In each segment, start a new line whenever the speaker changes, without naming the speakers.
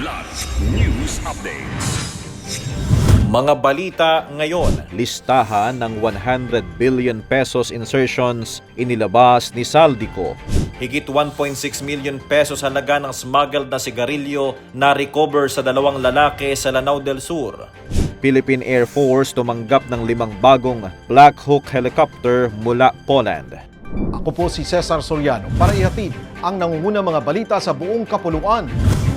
Kidlat News Updates.
Mga balita ngayon, listahan ng 100 billion pesos insertions inilabas ni Saldico. Higit 1.6 million pesos halaga ng smuggled na sigarilyo na recover sa dalawang lalaki sa Lanao del Sur. Philippine Air Force tumanggap ng limang bagong Black Hawk helicopter mula Poland.
Ako po si Cesar Soriano para ihatid ang nangungunang mga balita sa buong kapuluan.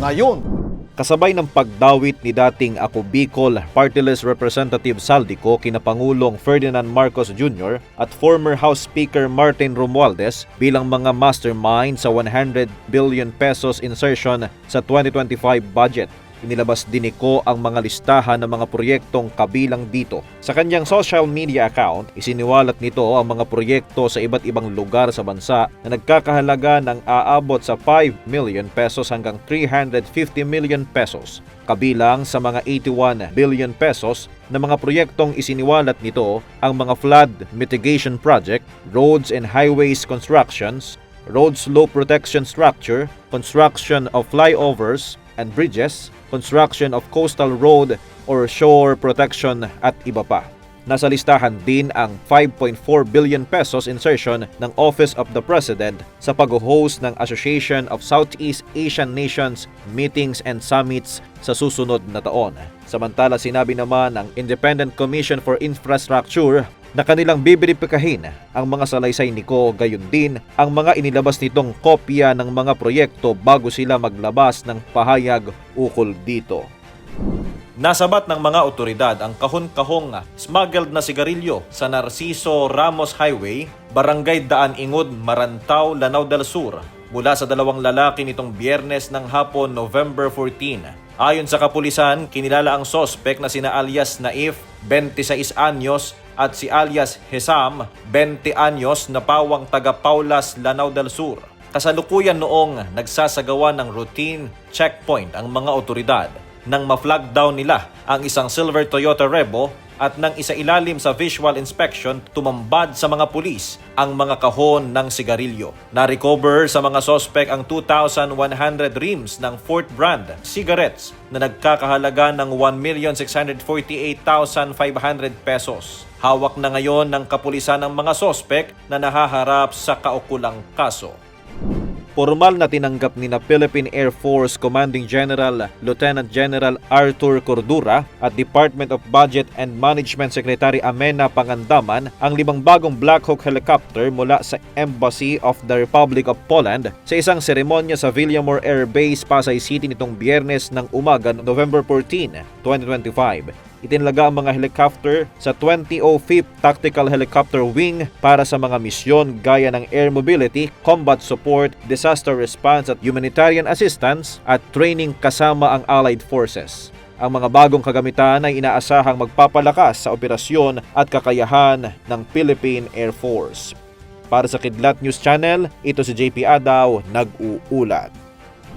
Ngayon,
Kasabay ng pagdawit ni dating Ako Bicol Party List Representative Saldico kina Pangulong Ferdinand Marcos Jr. at former House Speaker Martin Romualdez bilang mga mastermind sa 100 billion pesos insertion sa 2025 budget. Inilabas din ni Ko ang mga listahan ng mga proyektong kabilang dito. Sa kanyang social media account, isiniwalat nito ang mga proyekto sa iba't ibang lugar sa bansa na nagkakahalaga ng aabot sa 5 million pesos hanggang 350 million pesos. Kabilang sa mga 81 billion pesos na mga proyektong isiniwalat nito ang mga flood mitigation project, roads and highways constructions, road slope protection structure, construction of flyovers and bridges, construction of coastal road or shore protection at iba pa. Nasa listahan din ang 5.4 billion pesos insertion ng Office of the President sa pag-host ng Association of Southeast Asian Nations meetings and summits sa susunod na taon. Samantala sinabi naman ng Independent Commission for Infrastructure na kanilang bibiripikahin ang mga salaysay ni Ko gayon din ang mga inilabas nitong kopya ng mga proyekto bago sila maglabas ng pahayag ukol dito. Nasabat ng mga otoridad ang kahon-kahong smuggled na sigarilyo sa Narciso Ramos Highway, Barangay Daan Ingod, Marantaw, Lanao del Sur mula sa dalawang lalaki nitong biyernes ng hapon November 14. Ayon sa kapulisan, kinilala ang sospek na sina alias Naif, 26 anyos, at si alias Hesam, 20 anyos na pawang taga Paulas, Lanao del Sur. Kasalukuyan noong nagsasagawa ng routine checkpoint ang mga otoridad nang ma-flag down nila ang isang silver Toyota Revo at nang isa ilalim sa visual inspection tumambad sa mga pulis ang mga kahon ng sigarilyo. Na-recover sa mga sospek ang 2,100 rims ng Fort Brand cigarettes na nagkakahalaga ng 1,648,500 pesos. Hawak na ngayon ng kapulisan ang mga sospek na nahaharap sa kaukulang kaso. Formal na tinanggap ni na Philippine Air Force Commanding General Lieutenant General Arthur Cordura at Department of Budget and Management Secretary Amena Pangandaman ang limang bagong Black Hawk helicopter mula sa Embassy of the Republic of Poland sa isang seremonya sa Villamore Air Base, Pasay City nitong biyernes ng umaga November 14, 2025 itinalaga ang mga helicopter sa 2005th Tactical Helicopter Wing para sa mga misyon gaya ng air mobility, combat support, disaster response at humanitarian assistance at training kasama ang allied forces. Ang mga bagong kagamitan ay inaasahang magpapalakas sa operasyon at kakayahan ng Philippine Air Force. Para sa Kidlat News Channel, ito si JP Adaw, nag-uulat.